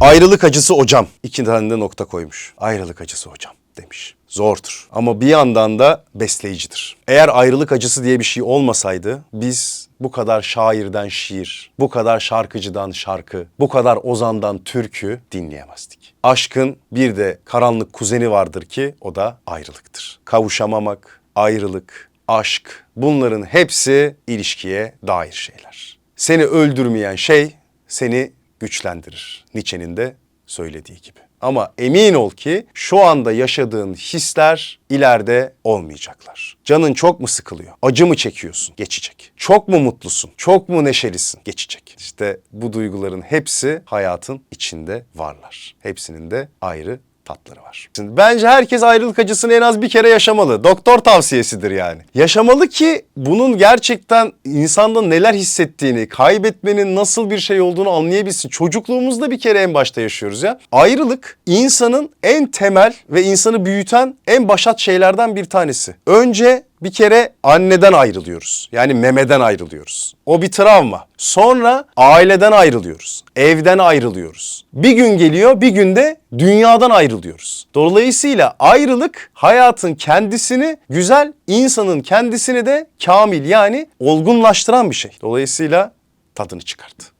Ayrılık acısı hocam. İki tane de nokta koymuş. Ayrılık acısı hocam demiş. Zordur ama bir yandan da besleyicidir. Eğer ayrılık acısı diye bir şey olmasaydı biz bu kadar şairden şiir, bu kadar şarkıcıdan şarkı, bu kadar ozandan türkü dinleyemezdik. Aşkın bir de karanlık kuzeni vardır ki o da ayrılıktır. Kavuşamamak, ayrılık, aşk bunların hepsi ilişkiye dair şeyler. Seni öldürmeyen şey seni güçlendirir. Nietzsche'nin de söylediği gibi. Ama emin ol ki şu anda yaşadığın hisler ileride olmayacaklar. Canın çok mu sıkılıyor? Acı mı çekiyorsun? Geçecek. Çok mu mutlusun? Çok mu neşelisin? Geçecek. İşte bu duyguların hepsi hayatın içinde varlar. Hepsinin de ayrı tatları var. Şimdi bence herkes ayrılık acısını en az bir kere yaşamalı. Doktor tavsiyesidir yani. Yaşamalı ki bunun gerçekten insanda neler hissettiğini, kaybetmenin nasıl bir şey olduğunu anlayabilsin. Çocukluğumuzda bir kere en başta yaşıyoruz ya. Ayrılık insanın en temel ve insanı büyüten en başat şeylerden bir tanesi. Önce bir kere anneden ayrılıyoruz. Yani memeden ayrılıyoruz. O bir travma. Sonra aileden ayrılıyoruz. Evden ayrılıyoruz. Bir gün geliyor, bir günde dünyadan ayrılıyoruz. Dolayısıyla ayrılık hayatın kendisini güzel, insanın kendisini de kamil yani olgunlaştıran bir şey. Dolayısıyla tadını çıkart.